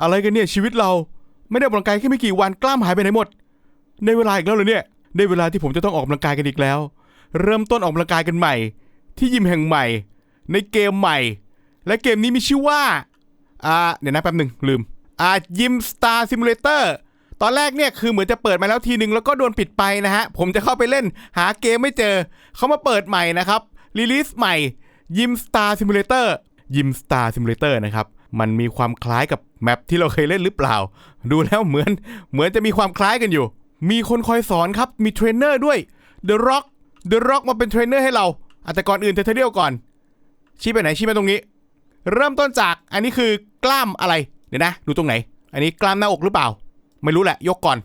อะไรกันเนี่ยชีวิตเราไม่ได้ออกกำลังกายแค่ไม่กี่วันกล้ามหายไปไหนหมด ในเวลาอีกแล้วเหรอเนี่ยได้เวลาที่ผมจะต้องออกกำลังกายกันอีกแล้ว เริ่มต้นออกกำลังกายกันใหม่ ที่ยิมแห่งใหม่ ในเกมใหม่ และเกมนี้มีชื่อว่าอ่าเดี๋ยวนะแป๊บหนึ่งลืมอ่ายิมสตาร์ซิมูเลเตอร์ตอนแรกเนี่ยคือเหมือนจะเปิดมาแล้วทีหนึ่งแล้วก็โดนปิดไปนะฮะ ผมจะเข้าไปเล่นหาเกมไม่เจอ เขามาเปิดใหม่นะครับรีลิสใหม่ยิมสตาร์ซิมูเลเตอร์ยิมสตาร์ซิมูเลเตอร์นะครับ มันมีความคล้ายกับแมปที่เราเคยเล่นหรือเปล่า ดูแล้วเหมือนเหมือนจะมีความคล้ายกันอยู่ มีคนคอยสอนครับ มีเทรนเนอร์ด้วย The Rock The Rock มาเป็นเทรนเนอร์ให้เราอะแต่ก่อนอื่นเทเดียวก่อน ชี้ไปไหนชี้มาตรงนี้ เริ่มต้นจากอันนี้คือกล้ามอะไรเดี๋ยวนะ ดูตรงไหน อันนี้กล้ามหน้าอกหรือเปล่า ไม่รู้แหละยกก่อน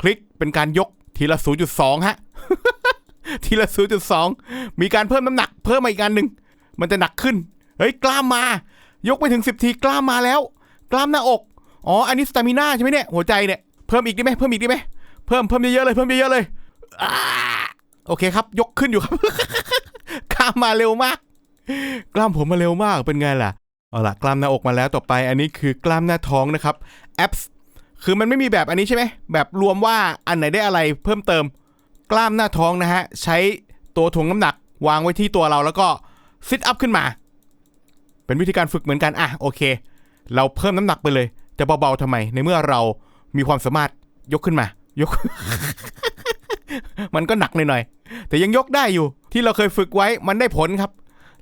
คลิกเป็นการยกทีละ 0.2 ฮะ ทีละ 0.2 มีการเพิ่มน้ำหนัก เพิ่มมาอีกอันหนึ่งมันจะหนักขึ้น เฮ้ยกล้ามมา ยกไปถึง 10 ทีกล้ามมาแล้ว กล้ามหน้าอก อ๋อ อันนี้สตามิน่าใช่ไหมเนี่ย หัวใจเนี่ย เพิ่มอีกได้ไหมเพิ่มอีกได้ไหมเพิ่มเพิ่มเยอะๆเลย เพิ่มเยอะๆเลยโอเคครับ ยกขึ้นอยู่ครับ กล้ามมาเร็วมาก กล้ามผมมาเร็วมาก เป็นไงล่ะ เอาล่ะ กล้ามหน้าอกมาแล้วต่อไป อันนี้คือกล้ามหน้าท้องนะครับแอปคือมันไม่มีแบบอันนี้ใช่ไหม แบบรวมว่าอันไหนได้อะไรเพิ่มเติม กล้ามหน้าท้องนะฮะ ใช้ตัวถ่วงน้ำหนัก วางไว้ที่ตัวเราแล้วก็ซิทอัพขึ้นมา เป็นวิธีการฝึกเหมือนกันอะโอเค เราเพิ่มน้ำหนักไปเลย จะเบาๆทำไม ในเมื่อเรามีความสามารถยกขึ้นมา ยก มันก็หนักหน่อยๆแต่ยังยกได้อยู่ ที่เราเคยฝึกไว้มันได้ผลครับ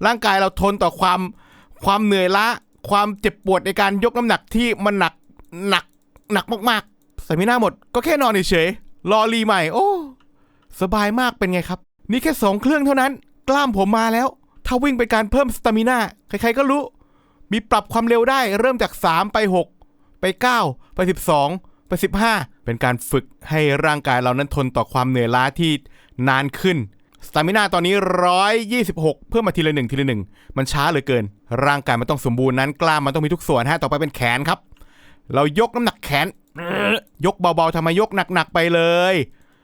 ร่างกายเราทนต่อความความเหนื่อยล้าความเจ็บปวดในการยกน้ำหนักที่มันหนักหนักหนักมากๆใสามิน่าหมด ก็แค่นอนเฉยๆรอรีใหม่ โอ้ สบายมากเป็นไงครับ นี่แค่สองเครื่องเท่านั้น กล้ามผมมาแล้ว ถ้าวิ่งเป็นการเพิ่มสตามิน่าใครๆก็รู้ มีปรับความเร็วได้เริ่มจาก 3 ไป 6 ไป 9 ไป 12 ไป 15 เป็นการฝึกให้ร่างกายเรานั้นทนต่อความเหนื่อยล้าที่นานขึ้นสตามิน่าตอนนี้ 126 เพิ่มมาทีละหนึ่งทีละหนึ่งมันช้าเหลือเกิน ร่างกายมันต้องสมบูรณ์นั้นกล้ามมันต้องมีทุกส่วนฮะต่อไปเป็นแขนครับ เรายกน้ำหนักแขน ยกเบาๆทำไมยกหนักๆไปเลย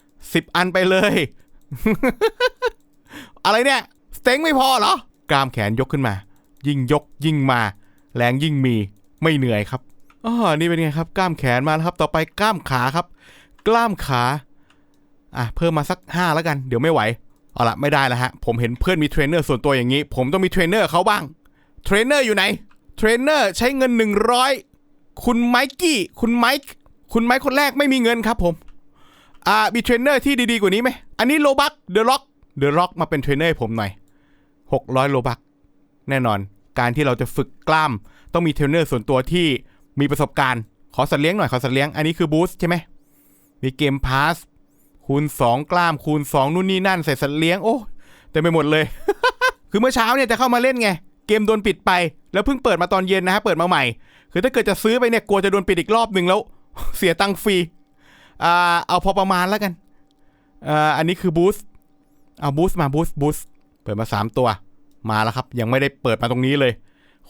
10 อันไปเลย อะไรเนี่ย เต็งไม่พอเหรอกล้ามแขนยกขึ้นมา ยิ่งยกยิ่งมา แรงยิ่งมีไม่เหนื่อยครับอ๋อนี่เป็นไงครับ กล้ามแขนมาแล้วครับ ต่อไปกล้ามขาครับ กล้ามขาอะเพิ่มมาสัก5แล้วกัน เดี๋ยวไม่ไหวเอาละไม่ได้แล้วฮะผมเห็นเพื่อนมีเทรนเนอร์ส่วนตัวอย่างนี้ ผมต้องมีเทรนเนอร์เขาบ้างเทรนเนอร์อยู่ไหนเทรนเนอร์ใช้เงิน 100 คุณไมกี้คุณไมค์คุณไมค์คนแรกไม่มีเงินครับผมอ่ามีเทรนเนอร์ที่ดีๆกว่านี้ไหมอันนี้โลบักเดอะล็อกเดอะล็อกมาเป็นเทรนเนอร์ให้ผมหน่อย 600 โลบัก แน่นอน การที่เราจะฝึกกล้าม ต้องมีเทรนเนอร์ส่วนตัวที่มีประสบการณ์ ขอสัตว์เลี้ยงหน่อย ขอสัตว์เลี้ยง อันนี้คือบูสต์ใช่ไหม มีเกมพาสคูณ 2 กล้ามคูณ 2 นู่นนี่นั่น ใส่สัตว์เลี้ยง โอ้เต็มไปหมดเลย คือเมื่อเช้าเนี่ยจะเข้ามาเล่นไง เกมโดนปิดไป แล้วเพิ่งเปิดมาตอนเย็นนะฮะ เปิดมาใหม่ คือถ้าเกิดจะซื้อไปเนี่ยกลัวจะโดนปิดอีกรอบหนึ่งแล้ว เสียตังค์ฟรี อ่า เอาพอประมาณแล้วกัน อ่า อันนี้คือบูสต์เอาบูสต์มาบูสต์บูสต์ เปิดมา3ตัว มาแล้วครับ ยังไม่ได้เปิดมาตรงนี้เลย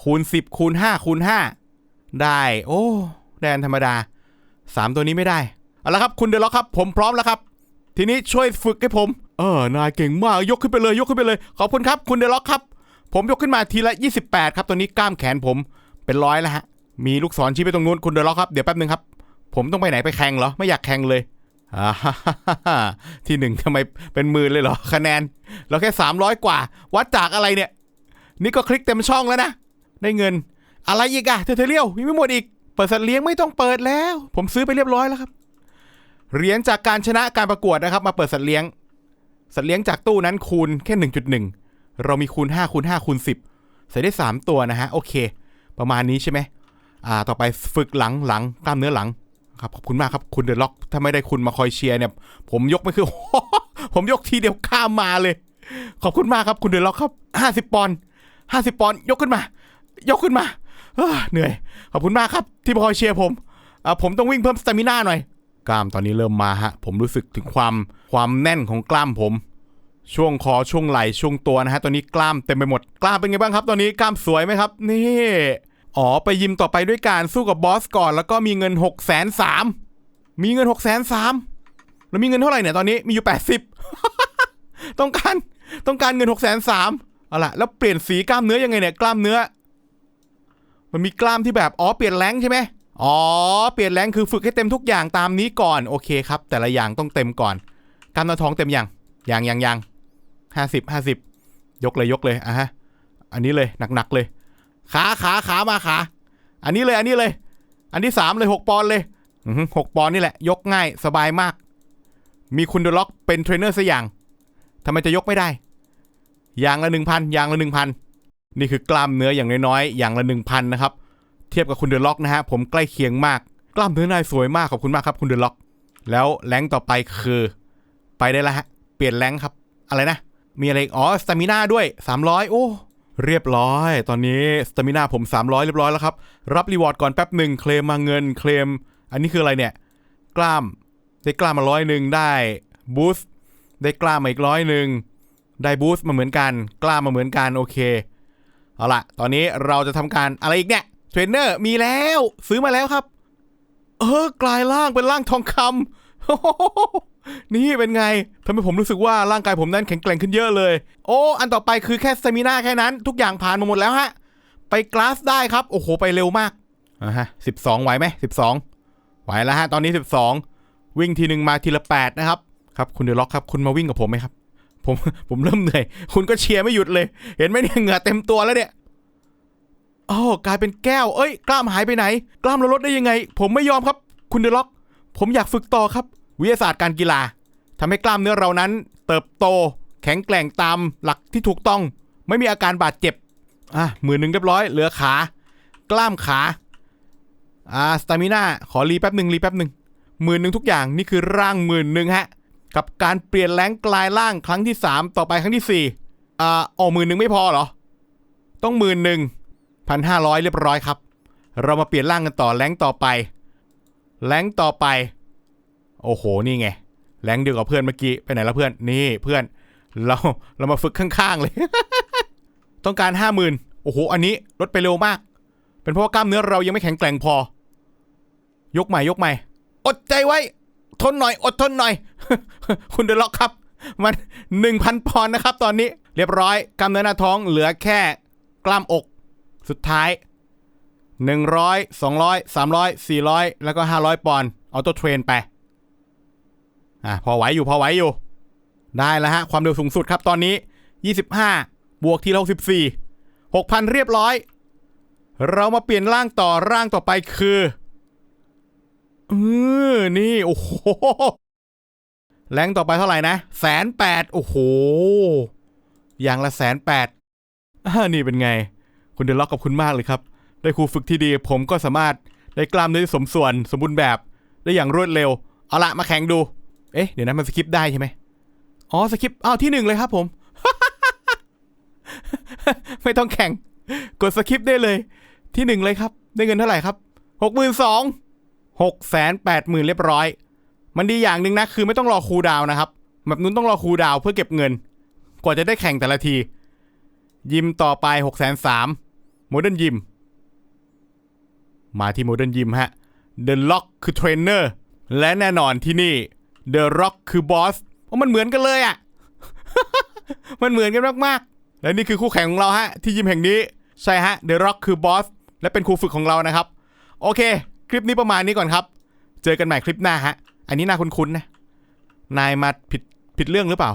คูณ10คูณ5คูณ5ได้ โอ้แดนธรรมดา3ตัวนี้ไม่ได้เอาละครับ คุณเดล็อกครับ ผมพร้อมแล้วครับ ทีนี้ช่วยฝึกให้ผม เออนายเก่งมากยกขึ้นไปเลย ยกขึ้นไปเลย ขอบคุณครับ คุณเดล็อกครับ ผมยกขึ้นมาทีละ 28 ครับตัวนี้กล้ามแขนผมเป็นร้อยแล้วฮะมีลูกศรชี้ไปตรงนู้นคุณเดล็อกครับเดี๋ยวแป๊บนึงครับผมต้องไปไหนไปแข่งเหรอไม่อยากแข่งเลย อ่าที่หนึ่งทำไมเป็นหมื่นเลยเหรอคะแนน เราแค่ 300 กว่า วัดจากอะไรเนี่ย นี่ก็คลิกเต็มช่องแล้วนะ ได้เงิน อะไรอีกอะเทเทเรียลมีไม่หมดอีก เปิดสัตว์เลี้ยงไม่ต้องเปิดแล้ว ผมซื้อไปเรียบร้อยแล้วครับเหรียญจากการชนะการประกวดนะครับ มาเปิดสัตว์เลี้ยง สัตว์เลี้ยงจากตู้นั้นคูณแค่ 1.1 เรามีคูณ5คูณ5คูณ10 ใส่ได้ 3 ตัวนะฮะโอเค ประมาณนี้ใช่ไหมอ่าต่อไปฝึกหลังหลังกล้ามเนื้อหลัง ครับขอบคุณมากครับคุณเดอะล็อก ถ้าไม่ได้คุณมาคอยเชียร์เนี่ย ผมยกไม่คือผมยกทีเดียวข้ามมาเลย ขอบคุณมากครับคุณเดอะล็อกครับ50ปอนด์50ปอนด์ยกขึ้นมา ยกขึ้นมาเหนื่อย ขอบคุณมากครับ ที่มาคอยเชียร์ผมอ่าผมต้องวิ่งเพิ่มสเตมิน่าหน่อย กล้ามตอนนี้เริ่มมาฮะ ผมรู้สึกถึงความความแน่นของกล้ามผม ช่วงคอช่วงไหล่ช่วงตัวนะฮะ ตอนนี้กล้ามเต็มไปหมด กล้ามเป็นไงบ้างครับ ตอนนี้กล้ามสวยไหมครับ นี่ อ๋อ ไปยิมต่อไปด้วยการสู้กับบอสก่อน แล้วก็มีเงิน6กแสนสามมีเงิน6กแสนสามแล้วมีเงินเท่าไหร่เนี่ยตอนนี้มีอยู่80ต้องการต้องการเงิน6กแสนสามเอาล่ะแล้วเปลี่ยนสีกล้ามเนื้อยังไงเนี่ยกล้ามเนื้อ มันมีกล้ามที่แบบอ๋อเปลี่ยนแรงใช่ไหมอ๋อเปลี่ยนแรงคือฝึกให้เต็มทุกอย่างตามนี้ก่อนโอเคครับ แต่ละอย่างต้องเต็มก่อนกล้ามเนื้อท้องเต็มยังยังยังยังห้าสิบห้าสิบยกเลยยกเลยอะฮะอันนี้เลยหนักๆเลย ขาขาขามาขา อันนี้เลยอันนี้เลย อันที่สามเลยหกปอนด์เลยหกปอนด์นี่แหละ ยกง่ายสบายมาก มีคุณเดล็อกเป็นเทรนเนอร์สักอย่างทำไมจะยกไม่ได้ อย่างละหนึ่งพันอย่างละหนึ่งพันนี่คือกล้ามเนื้ออย่างน้อยๆอย่างละหนึ่งพันนะครับ เทียบกับคุณเดล็อกนะฮะผมใกล้เคียงมาก กล้ามเนื้อนายสวยมากขอบคุณมากครับ คุณเดล็อก แล้วแรงต่อไปคือ ไปได้แล้วฮะเปลี่ยนแรงครับ อะไรนะ มีอะไรอ๋อสตามิน่าด้วย 300 โอ้ เรียบร้อย ตอนนี้สตามิน่าผม 300 เรียบร้อยแล้วครับ รับรีวอร์ดก่อนแป๊บหนึ่งเคลมมาเงินเคลม อันนี้คืออะไรเนี่ย กล้าม ได้กล้ามมาร้อยหนึ่งได้บูสต์ได้กล้ามมาอีกร้อยหนึ่งได้บูสต์มาเหมือนกัน กล้ามมาเหมือนกันโอเค เอาละตอนนี้เราจะทำการอะไรอีกเนี่ยเทรนเนอร์มีแล้ว ซื้อมาแล้วครับ เออกลายร่างเป็นร่างทองคำ นี่เป็นไงทำให้ผมรู้สึกว่าร่างกายผมนั้นแข็งแกร่งขึ้นเยอะเลย โอ้ อันต่อไปคือแค่สเตมินาแค่นั้น ทุกอย่างผ่านมาหมดแล้วฮะ ไปกลาสได้ครับ โอ้โห ไปเร็วมากอ่าฮะสิบสองไหวไหมสิบสองไหวแล้วฮะ ตอนนี้สิบสองวิ่งทีหนึ่งมาทีละแปดนะครับ ครับคุณเดล็อกครับ คุณมาวิ่งกับผมไหมครับ ผมผมเริ่มเหนื่อย คุณก็เชียร์ไม่หยุดเลย เห็นไหมเนี่ยเหงื่อเต็มตัวแล้วเนี่ยโอ้กลายเป็นแก้ว เอ้ย กล้ามหายไปไหน กล้ามเราลดได้ยังไง ผมไม่ยอมครับ คุณเดล็อก ผมอยากฝึกต่อครับ วิทยาศาสตร์การกีฬาทำให้กล้ามเนื้อเรานั้น เติบโต แข็งแกร่งตามหลักที่ถูกต้อง ไม่มีอาการบาดเจ็บอะมือหนึ่งเรียบร้อย เหลือขา กล้ามขาอ่าสตามิน่าขอรีแป๊บหนึ่งรีแป๊บหนึ่งหมื่นหนึ่งทุกอย่างนี่คือร่างหมื่นหนึ่งฮะ กับการเปลี่ยนแรงกลายร่างครั้งที่สามต่อไปครั้งที่สี่อ่าอ๋อหมื่นหนึ่งไม่พอเหรอ ต้องหมื่นหนึ่งพันห้าร้อยเรียบร้อยครับ เรามาเปลี่ยนร่างกันต่อแรงต่อไปแรงต่อไป โอ้โห นี่ไง แรงเดียวกับเพื่อนเมื่อกี้ ไปไหนแล้วเพื่อน นี่เพื่อน เราเรามาฝึกข้างๆเลย ต้องการห้าหมื่นโอ้โห อันนี้ลดไปเร็วมาก เป็นเพราะว่ากล้ามเนื้อเรายังไม่แข็งแกร่งพอ ยกใหม่ยกใหม่ อดใจไว้ ทนหน่อย อดทนหน่อย คุณเดล็อกครับ มันหนึ่งพันปอนด์นะครับ ตอนนี้ เรียบร้อย กล้ามเนื้อหน้าท้องเหลือแค่ กล้ามอก สุดท้ายหนึ่งร้อยสองร้อยสามร้อยสี่ร้อยแล้วก็ห้าร้อยปอนด์ออโต้เทรนไป อะพอไหวอยู่พอไหวอยู่ ได้แล้วฮะ ความเร็วสูงสุดครับตอนนี้ยี่สิบห้าบวกทีละหกสิบสี่หกพันเรียบร้อย เรามาเปลี่ยนร่างต่อร่างต่อไปคือเออนี่ โอ้โหแรงต่อไปเท่าไหร่นะแสนแปดโอ้โห อย่างละแสนแปดนี่เป็นไง คุณเดลล็อกกับคุณมากเลยครับ ได้ครูฝึกที่ดี ผมก็สามารถได้กล้ามเนื้อที่สมส่วนสมบูรณ์แบบ ได้อย่างรวดเร็ว เอาละมาแข่งดู เอ๊ะเดี๋ยวนะมันสคิปได้ใช่ไหมอ๋อสคิปอ้าวที่หนึ่งเลยครับผม ไม่ต้องแข่ง กดสคิปได้เลย ที่หนึ่งเลยครับ ได้เงินเท่าไหร่ครับหกหมื่นสองหกแสนแปดหมื่นเรียบร้อย มันดีอย่างหนึ่งนะคือไม่ต้องรอคูดาวนะครับแบบนู้นต้องรอคูดาวเพื่อเก็บเงิน กว่าจะได้แข่งแต่ละที ยิมต่อไปหกแสนสามโมเดิร์นยิมมาที่โมเดิร์นยิมฮะ The Lock คือเทรนเนอร์และแน่นอนที่นี่ The Rock คือบอสเพราะมันเหมือนกันเลยอะ่ะ มันเหมือนกันมากๆ และนี่คือคู่แข่งของเราฮะ ที่ยิมแห่งนี้ ใช่ฮะ The Rock คือบอสและเป็นครูฝึกของเรานะครับ โอเค คลิปนี้ประมาณนี้ก่อนครับ เจอกันใหม่คลิปหน้าฮะ อันนี้น่าคุ้นๆนะ นายมาผิดผิดเรื่องหรือเปล่า